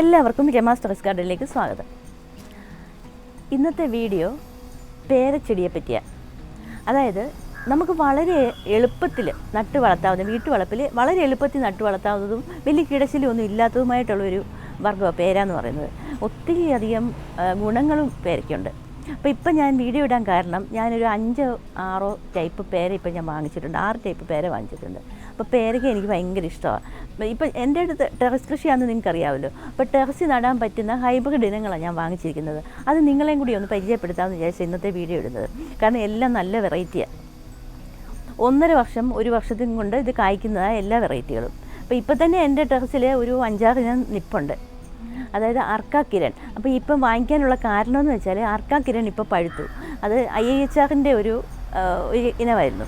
എല്ലാവർക്കും രമാസ് ടെറസ് ഗാർഡനിലേക്ക് സ്വാഗതം. ഇന്നത്തെ വീഡിയോ പേരച്ചെടിയെ പറ്റിയാണ്. അതായത് നമുക്ക് വളരെ എളുപ്പത്തിൽ നട്ടു വളർത്താവുന്ന വീട്ടുവളപ്പിൽ വളരെ എളുപ്പത്തിൽ നട്ടു വളർത്താവുന്നതും വലിയ കിടച്ചിലൊന്നും ഇല്ലാത്തതുമായിട്ടുള്ളൊരു വർഗമാണ് പേര എന്ന് പറയുന്നത്. ഒത്തിരി അധികം ഗുണങ്ങളും പേരയ്ക്കുണ്ട്. അപ്പോൾ ഇപ്പം ഞാൻ വീഡിയോ ഇടാൻ കാരണം ഞാനൊരു അഞ്ചോ ആറോ ടൈപ്പ് പേര ഇപ്പം ഞാൻ വാങ്ങിച്ചിട്ടുണ്ട്. ആറ് ടൈപ്പ് പേര വാങ്ങിച്ചിട്ടുണ്ട്. അപ്പോൾ പേരയ്ക്ക എനിക്ക് ഭയങ്കര ഇഷ്ടമാണ്. ഇപ്പം എന്റെ അടുത്ത് ടെറസ് കൃഷിയാണെന്ന് നിങ്ങൾക്ക് അറിയാമല്ലോ അപ്പോൾ ടെറസിൽ നടാൻ പറ്റുന്ന ഹൈബ്രിഡ് ഇനങ്ങളാണ് ഞാൻ വാങ്ങിച്ചിരിക്കുന്നത്. അത് നിങ്ങളെയും കൂടി ഒന്ന് പരിചയപ്പെടുത്താമെന്ന് വിചാരിച്ചു ഇന്നത്തെ വീഡിയോ ഇടുന്നത്. കാരണം എല്ലാം നല്ല വെറൈറ്റിയാണ് ഒന്നര വർഷം ഒരു വർഷത്തിനും കൊണ്ട് ഇത് കായ്ക്കുന്നതാണ് എല്ലാ വെറൈറ്റികളും. അപ്പോൾ ഇപ്പം തന്നെ എന്റെ ടെറസിൽ ഒരു അഞ്ചാറ് ഞാൻ നിപ്പുണ്ട്. അതായത് അർക്ക കിരൺ. അപ്പോൾ ഇപ്പം വാങ്ങിക്കാനുള്ള കാരണം എന്ന് വെച്ചാൽ അർക്ക കിരൺ ഇപ്പോൾ പഴുത്തു. അത് ഐ എച്ച് ആറിന്റെ ഒരു ഇനമായിരുന്നു.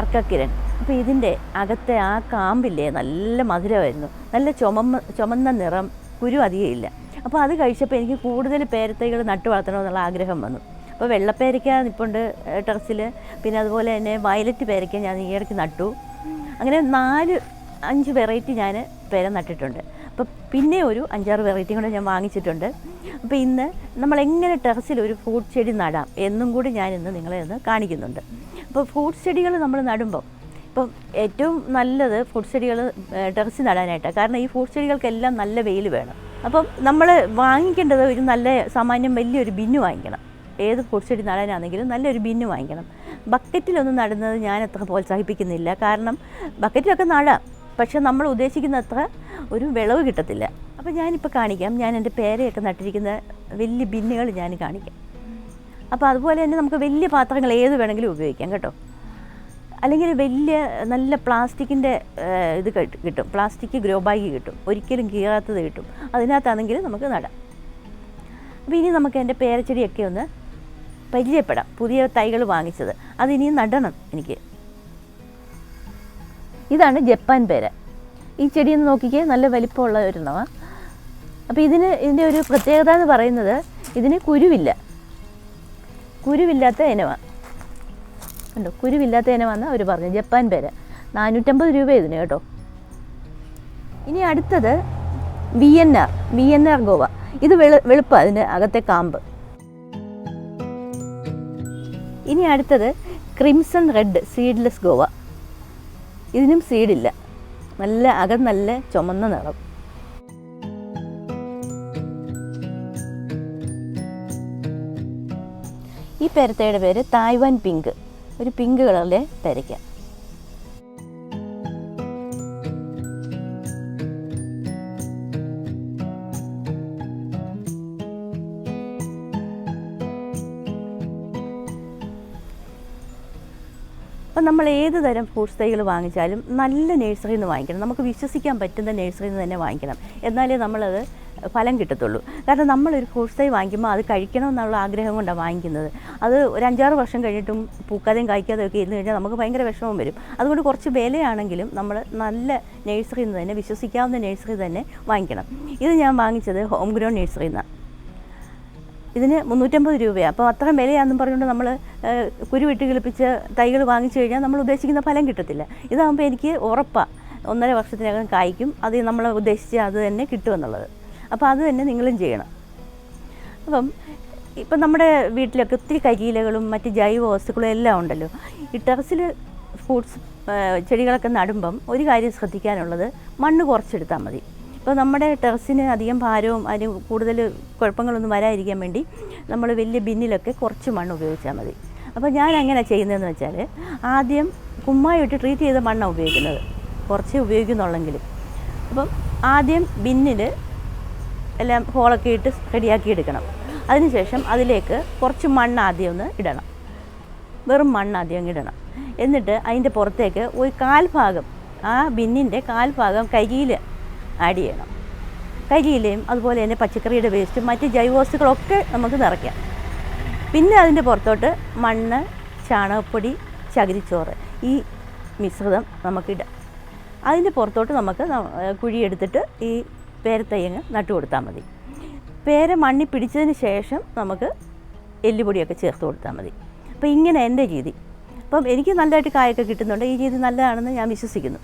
അർക്ക കിരൺ. അപ്പോൾ ഇതിന്റെ അകത്തെ ആ കാമ്പില്ലേ നല്ല മധുരമായിരുന്നു. നല്ല ചുമന്ന ചുമന്ന നിറം കുരു അധികം ഇല്ല. അപ്പോൾ അത് കഴിച്ചപ്പോൾ എനിക്ക് കൂടുതൽ പേരത്തൈകൾ നട്ടു വളർത്തണമെന്നുള്ള ആഗ്രഹം വന്നു. അപ്പോൾ വെള്ളപ്പേരയ്ക്ക നിപ്പുണ്ട് ടെറസിൽ. പിന്നെ അതുപോലെ തന്നെ വയലറ്റ് പേരയ്ക്ക ഞാൻ ഈ ഇടയ്ക്ക് നട്ടു. അങ്ങനെ നാല് അഞ്ച് വെറൈറ്റി ഞാൻ പേര നട്ടിട്ടുണ്ട്. അപ്പോൾ പിന്നെ ഒരു അഞ്ചാറ് വെറൈറ്റി കൂടെ ഞാൻ വാങ്ങിച്ചിട്ടുണ്ട്. അപ്പോൾ ഇന്ന് നമ്മൾ എങ്ങനെ ടെറസിൽ ഒരു ഫ്രൂട്ട് ചെടി നടാം എന്നും കൂടി ഞാൻ ഇന്ന് നിങ്ങളെ ഒന്ന് കാണിക്കുന്നുണ്ട്. അപ്പോൾ ഫ്രൂട്ട് ചെടികൾ നമ്മൾ നടുമ്പോൾ ഇപ്പം ഏറ്റവും നല്ലത് ഫ്രൂട്ട് ചെടികൾ ടെറസിൽ നടാനായിട്ടാണ് കാരണം ഈ ഫ്രൂട്ട് ചെടികൾക്കെല്ലാം നല്ല വെയിൽ വേണം. അപ്പം നമ്മൾ വാങ്ങിക്കേണ്ടത് ഒരു നല്ല സാമാന്യം വലിയൊരു ബിന്നു വാങ്ങിക്കണം. ഏത് ഫ്രൂട്ട് ചെടി നടാനാണെങ്കിലും നല്ലൊരു ബിന്നു വാങ്ങിക്കണം. ബക്കറ്റിലൊന്നും നടുന്നത് ഞാൻ അത്ര പ്രോത്സാഹിപ്പിക്കുന്നില്ല. കാരണം ബക്കറ്റിലൊക്കെ നടാം. പക്ഷെ നമ്മൾ ഉദ്ദേശിക്കുന്ന അത്ര ഒരു വിളവ് കിട്ടത്തില്ല. അപ്പോൾ ഞാനിപ്പോൾ കാണിക്കാം. ഞാൻ എന്റെ പേരെയൊക്കെ നട്ടിരിക്കുന്ന വലിയ ബിന്നുകൾ ഞാൻ കാണിക്കാം. അപ്പോൾ അതുപോലെ തന്നെ നമുക്ക് വലിയ പാത്രങ്ങൾ ഏത് വേണമെങ്കിലും ഉപയോഗിക്കാം കേട്ടോ. അല്ലെങ്കിൽ വലിയ നല്ല പ്ലാസ്റ്റിക്കിന്റെ ഇത് കിട്ടും. പ്ലാസ്റ്റിക് ഗ്രോ ബാഗ് കിട്ടും. ഒരിക്കലും കീറാത്തത് കിട്ടും. അതിനകത്താണെങ്കിൽ നമുക്ക് നടാം. അപ്പോൾ ഇനി നമുക്ക് എന്റെ പേരച്ചെടിയൊക്കെ ഒന്ന് പരിചയപ്പെടാം. പുതിയ തൈകൾ വാങ്ങിച്ചത്. അതിനി നടണം എനിക്ക്. ഇതാണ് ജപ്പാൻ പേര. ഈ ചെടി ഒന്ന് നോക്കിക്കേ നല്ല വലിപ്പമുള്ള ഒരെണ്ണമാണ് അപ്പോൾ ഇതിന് ഇതിന്റെ ഒരു പ്രത്യേകത എന്ന് പറയുന്നത് ഇതിന് കുരുവില്ല. കുരുവില്ലാത്ത ഇനമാണ് കണ്ടോ? കുരുവില്ലാത്തതിനെ വന്ന് അവർ പറഞ്ഞു ജപ്പാൻ പേര്. നാനൂറ്റമ്പത് രൂപ ഇതിന് കേട്ടോ. ഇനി അടുത്തത് V N R V N R Goa. ഇത് വെളു വെളുപ്പ് അതിന്റെ അകത്തെ കാമ്പ്. ഇനി അടുത്തത് ക്രിംസൺ റെഡ് സീഡ്ലെസ് ഗോവ. ഇതിനും സീഡില്ല. നല്ല അകം നല്ല ചുമന്ന നിറം. ഈ പെരത്തയുടെ പേര് തായ്വാൻ പിങ്ക്. ഒരു പിങ്ക് കളറിലെ പെരയ്ക്ക അപ്പം നമ്മൾ ഏത് തരം ഫ്രൂട്ട്സ് തൈകൾ വാങ്ങിച്ചാലും നല്ല നഴ്സറിയിൽ നിന്ന് വാങ്ങിക്കണം. നമുക്ക് വിശ്വസിക്കാൻ പറ്റുന്ന നഴ്സറിയിൽ നിന്ന് തന്നെ വാങ്ങിക്കണം. എന്നാലേ നമ്മളത് ഫലം കിട്ടത്തുള്ളൂ. കാരണം നമ്മളൊരു തൈ വാങ്ങിക്കുമ്പോൾ അത് കഴിക്കണം എന്നുള്ള ആഗ്രഹം കൊണ്ടാണ് വാങ്ങിക്കുന്നത്. അത് ഒരു അഞ്ചാറ് വർഷം കഴിഞ്ഞിട്ടും പൂക്കാതെയും കായ്ക്കാതെയും ഒക്കെ ഇരുന്ന് കഴിഞ്ഞാൽ നമുക്ക് ഭയങ്കര വിഷമം വരും. അതുകൊണ്ട് കുറച്ച് വിലയാണെങ്കിലും നമ്മൾ നല്ല നഴ്സറിയിൽ നിന്ന് തന്നെ വിശ്വസിക്കാവുന്ന നഴ്സറി തന്നെ വാങ്ങിക്കണം. ഇത് ഞാൻ വാങ്ങിച്ചത് ഹോം ഗ്രൗണ്ട് നഴ്സറിയിൽ നിന്നാണ് ഇതിന് മുന്നൂറ്റമ്പത് രൂപയാണ് അപ്പോൾ അത്രയും വിലയാണെന്നും പറഞ്ഞുകൊണ്ട് നമ്മൾ കുരുവിട്ട് കിളിപ്പിച്ച് തൈകൾ വാങ്ങിച്ചു കഴിഞ്ഞാൽ നമ്മൾ ഉദ്ദേശിക്കുന്ന ഫലം കിട്ടത്തില്ല. ഇതാകുമ്പോൾ എനിക്ക് ഉറപ്പാണ് ഒന്നര വർഷത്തിനകം കായ്ക്കും. അത് നമ്മൾ ഉദ്ദേശിച്ച അത് തന്നെ കിട്ടുമെന്നുള്ളത് അപ്പോൾ അത് തന്നെ നിങ്ങളും ചെയ്യണം. അപ്പം ഇപ്പം നമ്മുടെ വീട്ടിലൊക്കെ ഒത്തിരി കരിയിലകളും മറ്റ് ജൈവ വസ്തുക്കളും എല്ലാം ഉണ്ടല്ലോ. ഈ ടെറസിൽ ഫ്രൂട്ട്സ് ചെടികളൊക്കെ നടുമ്പം ഒരു കാര്യം ശ്രദ്ധിക്കാനുള്ളത് മണ്ണ് കുറച്ചെടുത്താൽ മതി. ഇപ്പോൾ നമ്മുടെ ടെറസിന് അധികം ഭാരവും അതിന് കൂടുതൽ കുഴപ്പങ്ങളൊന്നും വരാതിരിക്കാൻ വേണ്ടി നമ്മൾ വലിയ ബിന്നിലൊക്കെ കുറച്ച് മണ്ണ് ഉപയോഗിച്ചാൽ മതി. അപ്പോൾ ഞാൻ അങ്ങനെ ചെയ്യുന്നതെന്ന് വെച്ചാൽ ആദ്യം കുമ്മായിട്ട് ട്രീറ്റ് ചെയ്ത മണ്ണാണ് ഉപയോഗിക്കുന്നത്. കുറച്ച് ഉപയോഗിക്കുന്നുള്ളെങ്കിലും. അപ്പം ആദ്യം ബിന്നിൽ എല്ലാം ഹോളൊക്കെ ഇട്ട് റെഡിയാക്കി എടുക്കണം. അതിനുശേഷം അതിലേക്ക് കുറച്ച് മണ്ണ് ആദ്യം ഒന്ന് ഇടണം. വെറും മണ്ണ് ആദ്യം ഇടണം. എന്നിട്ട് അതിന്റെ പുറത്തേക്ക് ഒരു കാൽഭാഗം ആ ബിന്നിന്റെ കാൽഭാഗം കരിയിൽ ആഡ് ചെയ്യണം. കരിയിലയും അതുപോലെ തന്നെ പച്ചക്കറിയുടെ വേസ്റ്റും മറ്റ് ജൈവവസ്തുക്കളൊക്കെ നമുക്ക് നിറയ്ക്കാം. പിന്നെ അതിന്റെ പുറത്തോട്ട് മണ്ണ് ചാണകപ്പൊടി ചകിരിച്ചോറ് ഈ മിശ്രിതം നമുക്കിടാം അതിന്റെ പുറത്തോട്ട് നമുക്ക് കുഴിയെടുത്തിട്ട് ഈ പേരത്തയ്യങ്ങ് നട്ടു കൊടുത്താൽ മതി. പേര മണ്ണി പിടിച്ചതിന് ശേഷം നമുക്ക് എല്ലുപൊടിയൊക്കെ ചേർത്ത് കൊടുത്താൽ മതി. അപ്പോൾ ഇങ്ങനെ എന്റെ രീതി. അപ്പം എനിക്ക് നല്ലതായിട്ട് കായൊക്കെ കിട്ടുന്നുണ്ട്. ഈ രീതി നല്ലതാണെന്ന് ഞാൻ വിശ്വസിക്കുന്നു.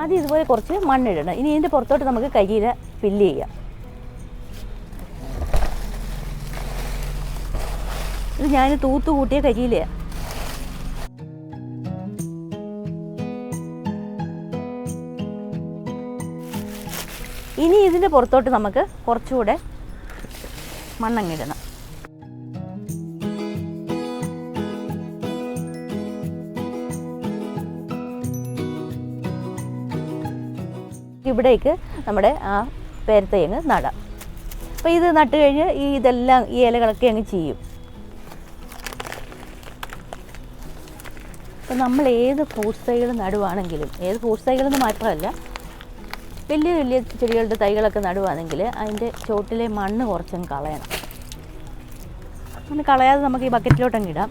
ആദ്യം ഇതുപോലെ കുറച്ച് മണ്ണിടണം. ഇനി ഇതിന്റെ പുറത്തോട്ട് നമുക്ക് കയ്യിൽ ഫില്ല് ചെയ്യാം. ഇത് ഞാൻ തൂത്ത് കൂട്ടിയ ഇനി ഇതിന്റെ പുറത്തോട്ട് നമുക്ക് കുറച്ചുകൂടെ മണ്ണങ്ങിടണം ഇവിടേക്ക് നമ്മുടെ ആ പേരത്തയങ്ങ് നടാം. അപ്പോൾ ഇത് നട്ട് കഴിഞ്ഞ് ഈ ഇതെല്ലാം ഈ ഇലകളൊക്കെ അങ്ങ് ചെയ്യും. അപ്പോൾ നമ്മൾ ഏത് ഫ്രൂട്ട്സ് തൈകൾ നടുവാണെങ്കിലും ഏത് ഫ്രൂട്ട്സ് തൈകളെന്ന് മാത്രമല്ല വലിയ വലിയ ചെടികളുടെ തൈകളൊക്കെ നടുവാണെങ്കിൽ അതിന്റെ ചോട്ടിലെ മണ്ണ് കുറച്ചും കളയണം. അങ്ങനെ കളയാതെ നമുക്ക് ഈ ബക്കറ്റിലോട്ടങ്ങ് ഇടാം.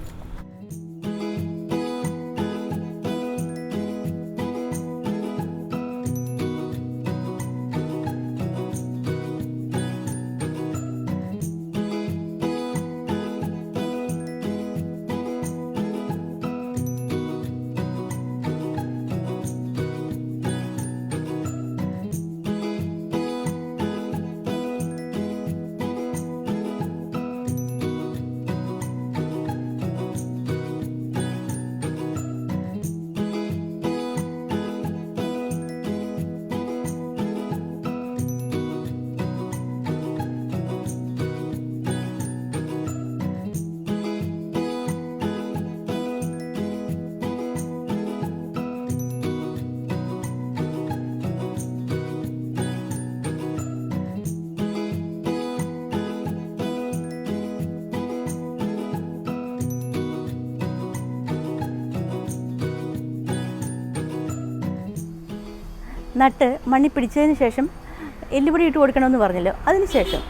നട്ട് മണ്ണി പിടിച്ചതിന് ശേഷം എല്ലുപൊടി ഇട്ട് കൊടുക്കണമെന്ന് പറഞ്ഞല്ലോ. അതിന് ശേഷം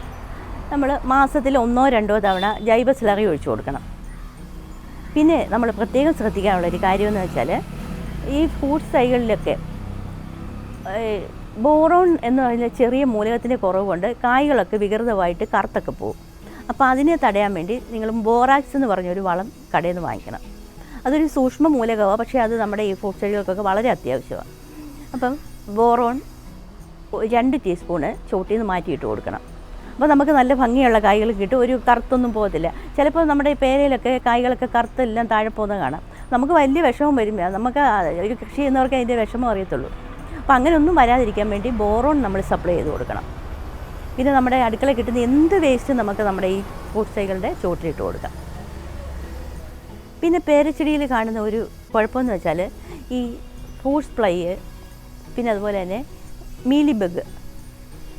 നമ്മൾ മാസത്തിൽ ഒന്നോ രണ്ടോ തവണ ജൈവ സ്ലറി ഒഴിച്ചു കൊടുക്കണം. പിന്നെ നമ്മൾ പ്രത്യേകം ശ്രദ്ധിക്കാനുള്ളൊരു കാര്യമെന്ന് വെച്ചാൽ ഈ ഫ്രൂട്ട്സ് തൈകളിലൊക്കെ ബോറോൺ എന്ന് പറഞ്ഞ ചെറിയ മൂലകത്തിന്റെ കുറവ് കൊണ്ട് കായ്കളൊക്കെ വികൃതമായിട്ട് കറുത്തൊക്കെ പോകും അപ്പോൾ അതിനെ തടയാൻ വേണ്ടി നിങ്ങൾ ബോറാക്സ് എന്ന് പറഞ്ഞൊരു വളം കടയിൽ നിന്ന് വാങ്ങിക്കണം. അതൊരു സൂക്ഷ്മ മൂലകമാണ് പക്ഷേ അത് നമ്മുടെ ഈ ഫ്രൂട്ട് ചെടികൾക്കൊക്കെ വളരെ അത്യാവശ്യമാണ്. അപ്പം ബോറോൺ രണ്ട് ടീസ്പൂണ് ചോട്ടിൽ നിന്ന് മാറ്റിയിട്ട് കൊടുക്കണം. അപ്പോൾ നമുക്ക് നല്ല ഭംഗിയുള്ള കായ്കൾ കിട്ടും. ഒരു കറുത്തൊന്നും പോകത്തില്ല. ചിലപ്പോൾ നമ്മുടെ പേരയിലൊക്കെ കായ്കളൊക്കെ കറുത്തെല്ലാം താഴെ പോകുന്നത് കാണാം. നമുക്ക് വലിയ വിഷമം വരും. നമുക്ക് ഒരു കൃഷി ചെയ്യുന്നവർക്ക് അതിന്റെ വിഷമം അറിയത്തുള്ളൂ. അപ്പോൾ അങ്ങനെ ഒന്നും വരാതിരിക്കാൻ വേണ്ടി ബോറോൺ നമ്മൾ സപ്ലൈ ചെയ്ത് കൊടുക്കണം. പിന്നെ നമ്മുടെ അടുക്കള കിട്ടുന്ന എന്ത് വേസ്റ്റും നമുക്ക് നമ്മുടെ ഈ ഫ്രൂട്ട് തൈകളുടെ ചോട്ടിലിട്ട് കൊടുക്കാം. പിന്നെ പേരച്ചെടിയിൽ കാണുന്ന ഒരു കുഴപ്പമെന്ന് വെച്ചാൽ ഈ ഫ്രൂട്ട്സ് ഫ്ലൈ പിന്നെ അതുപോലെ തന്നെ മീലി ബഗ്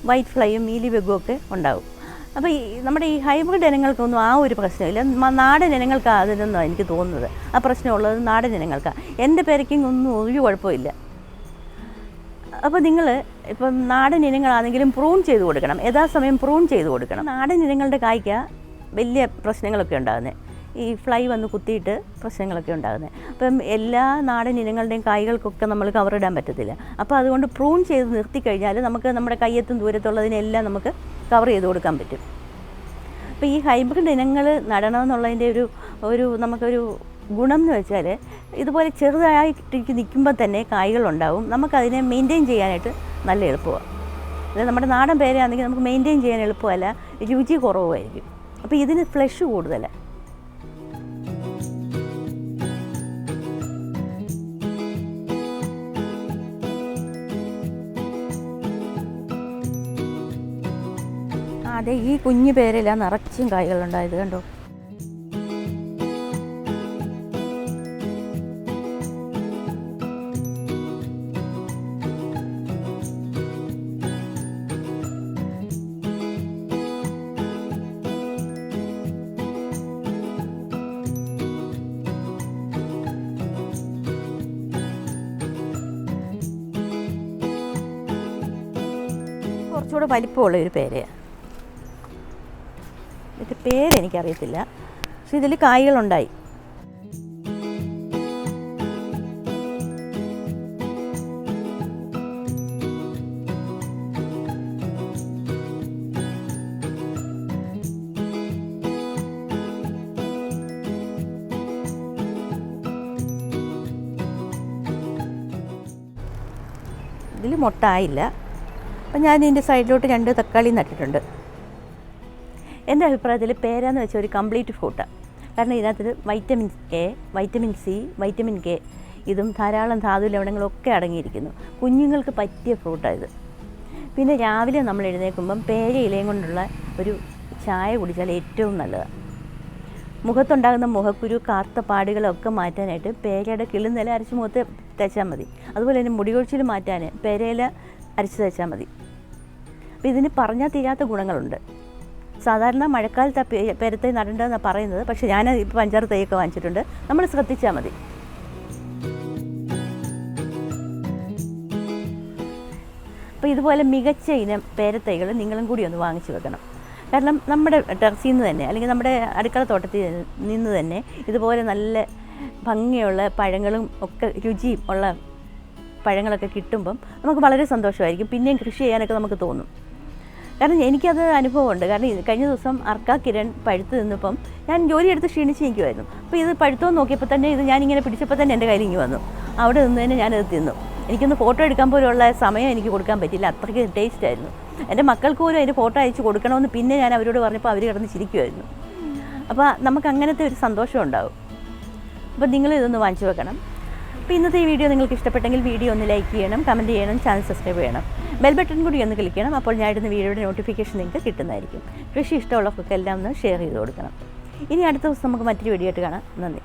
വൈറ്റ് ഫ്ലൈയും മീലി ബഗും ഒക്കെ ഉണ്ടാവും. അപ്പോൾ ഈ നമ്മുടെ ഈ ഹൈബ്രിഡ് ഇനങ്ങൾക്കൊന്നും ആ ഒരു പ്രശ്നമില്ല നാടൻ ഇനങ്ങൾക്കാണ് അതിനൊന്നും എനിക്ക് തോന്നുന്നത്. ആ പ്രശ്നമുള്ളത് നാടൻ ഇനങ്ങൾക്കാണ് എന്റെ പേരയ്ക്കും ഒന്നും ഒരു കുഴപ്പമില്ല. അപ്പോൾ നിങ്ങൾ ഇപ്പം നാടൻ ഇനങ്ങളാണെങ്കിലും പ്രൂൺ ചെയ്ത് കൊടുക്കണം. യഥാസമയം പ്രൂൺ ചെയ്ത് കൊടുക്കണം. നാടൻ ഇനങ്ങളുടെ കായ്ക്ക വലിയ പ്രശ്നങ്ങളൊക്കെ ഉണ്ടാകുന്നത് ഈ ഫ്ലൈ വന്ന് കുത്തിയിട്ട് പ്രശ്നങ്ങളൊക്കെ ഉണ്ടാകുന്നത് അപ്പം എല്ലാ നാടൻ ഇനങ്ങളുടെയും കായ്കൾക്കൊക്കെ നമ്മൾ കവറിടാൻ പറ്റത്തില്ല. അപ്പോൾ അതുകൊണ്ട് പ്രൂൺ ചെയ്ത് നിർത്തിക്കഴിഞ്ഞാൽ നമുക്ക് നമ്മുടെ കയ്യെത്തും ദൂരത്തുള്ളതിനെല്ലാം നമുക്ക് കവർ ചെയ്ത് കൊടുക്കാൻ പറ്റും. അപ്പോൾ ഈ ഹൈബ്രിഡ് ഇനങ്ങൾ നടണമെന്നുള്ളതിന്റെ ഒരു ഒരു നമുക്കൊരു ഗുണം എന്ന് വെച്ചാൽ ഇതുപോലെ ചെറുതായിട്ട് നിൽക്കുമ്പോൾ തന്നെ കായ്കളുണ്ടാവും. നമുക്കതിനെ മെയിന്റെയിൻ ചെയ്യാനായിട്ട് നല്ല എളുപ്പമാണ് അതായത് നമ്മുടെ നാടൻ പേരാണെങ്കിൽ നമുക്ക് മെയിന്റെയിൻ ചെയ്യാൻ എളുപ്പമല്ല. രുചി കുറവുമായിരിക്കും. അപ്പോൾ ഇതിന് ഫ്ലഷ് കൂടുതലാണ് അതെ ഈ കുഞ്ഞു പേരെല്ലാം നിറച്ചും കായ്കളുണ്ടായത് കണ്ടോ? കുറച്ചുകൂടെ വലിപ്പമുള്ള ഒരു പേരയാണ്. ഇതിന്റെ പേരെനിക്കറിയത്തില്ല പക്ഷെ ഇതിൽ കായ്കളുണ്ടായി. ഇതിൽ മുട്ടായില്ല അപ്പം ഞാൻ ഇതിന്റെ സൈഡിലോട്ട് രണ്ട് തക്കാളി നട്ടിട്ടുണ്ട്. എന്റെ അഭിപ്രായത്തിൽ പേരാന്ന് വെച്ചാൽ ഒരു കംപ്ലീറ്റ് ഫ്രൂട്ട് കാരണം ഇതിനകത്ത് vitamin A vitamin C vitamin K ഇതും ധാരാളം ധാതു ലവണങ്ങളൊക്കെ അടങ്ങിയിരിക്കുന്നു. കുഞ്ഞുങ്ങൾക്ക് പറ്റിയ ഫ്രൂട്ടാണ് ഇത്. പിന്നെ രാവിലെ നമ്മൾ എഴുന്നേൽക്കുമ്പം പേര ഇലയും കൊണ്ടുള്ള ഒരു ചായ കുടിച്ചാൽ ഏറ്റവും നല്ലതാണ് മുഖത്തുണ്ടാകുന്ന മുഖക്കുരു കാർത്ത പാടുകളൊക്കെ മാറ്റാനായിട്ട് പേരയുടെ കിളിനില അരച്ച് മുഖത്ത് തേച്ചാൽ മതി. അതുപോലെ തന്നെ മുടികൊഴിച്ചിൽ മാറ്റാൻ പേരയില അരച്ച് തേച്ചാൽ മതി. അപ്പോൾ ഇതിന് പറഞ്ഞാൽ തീരാത്ത ഗുണങ്ങളുണ്ട്. സാധാരണ മഴക്കാലത്ത് പേരത്തെ നടണ്ടെന്നാണ് പറയുന്നത്. പക്ഷേ ഞാൻ ഇപ്പോൾ അഞ്ചാറ് തൈയൊക്കെ വാങ്ങിച്ചിട്ടുണ്ട്. നമ്മൾ ശ്രദ്ധിച്ചാൽ മതി. അപ്പോൾ ഇതുപോലെ മികച്ച ഇനം പേരത്തൈകൾ നിങ്ങളും കൂടി ഒന്ന് വാങ്ങിച്ചു വെക്കണം. കാരണം നമ്മുടെ ടെറസിൽ നിന്ന് തന്നെ അല്ലെങ്കിൽ നമ്മുടെ അടുക്കള തോട്ടത്തിൽ നിന്ന് തന്നെ ഇതുപോലെ നല്ല ഭംഗിയുള്ള പഴങ്ങളും ഒക്കെ രുചിയും ഉള്ള പഴങ്ങളൊക്കെ കിട്ടുമ്പം നമുക്ക് വളരെ സന്തോഷമായിരിക്കും. പിന്നെയും കൃഷി ചെയ്യാനൊക്കെ നമുക്ക് തോന്നും. കാരണം എനിക്കത് അനുഭവമുണ്ട്. കാരണം കഴിഞ്ഞ ദിവസം അർക്ക കിരൺ പഴുത്ത് നിന്നപ്പം ഞാൻ ജോലിയെടുത്ത് ക്ഷീണിച്ച് നിൽക്കുമായിരുന്നു അപ്പോൾ ഇത് പഴുത്തോ നോക്കിയപ്പോൾ തന്നെ ഇത് ഞാനിങ്ങനെ പിടിച്ചപ്പോൾ തന്നെ എന്റെ കയ്യിൽ ഇങ്ങ് വന്നു. അവിടെ നിന്ന് തന്നെ ഞാനത് തിന്നു. എനിക്കൊന്ന് ഫോട്ടോ എടുക്കാൻ പോലുള്ള സമയം എനിക്ക് കൊടുക്കാൻ പറ്റില്ല. അത്രയ്ക്ക് ടേസ്റ്റ് ആയിരുന്നു. എന്റെ മക്കൾക്ക് പോലും അതിന്റെ ഫോട്ടോ അയച്ച് കൊടുക്കണമെന്ന് പിന്നെ ഞാൻ അവരോട് പറഞ്ഞപ്പോൾ അവർ കിടന്ന് ചിരിക്കുമായിരുന്നു അപ്പോൾ നമുക്ക് അങ്ങനത്തെ ഒരു സന്തോഷം ഉണ്ടാവും. അപ്പോൾ നിങ്ങൾ ഇതൊന്ന് വാങ്ങിച്ചു വെക്കണം. അപ്പോൾ ഇന്നത്തെ ഈ വീഡിയോ നിങ്ങൾക്ക് ഇഷ്ടപ്പെട്ടെങ്കിൽ വീഡിയോ ഒന്ന് ലൈക്ക് ചെയ്യണം കമന്റ് ചെയ്യണം ചാനൽ സബ്സ്ക്രൈബ് ചെയ്യണം. ബെൽ ബട്ടൺ കൂടി ഒന്ന് ക്ലിക്ക് ചെയ്യണം അപ്പോൾ ഞാൻ ഇടുന്ന വീഡിയോയുടെ നോട്ടിഫിക്കേഷൻ നിങ്ങൾക്ക് കിട്ടുന്നതായിരിക്കും. കൃഷി ഇഷ്ടമുള്ളവർക്കൊക്കെ എല്ലാം ഒന്ന് ഷെയർ ചെയ്ത് കൊടുക്കണം. ഇനി അടുത്ത ദിവസം നമുക്ക് മറ്റൊരു വീഡിയോ ആയിട്ട് കാണാം. നന്ദി.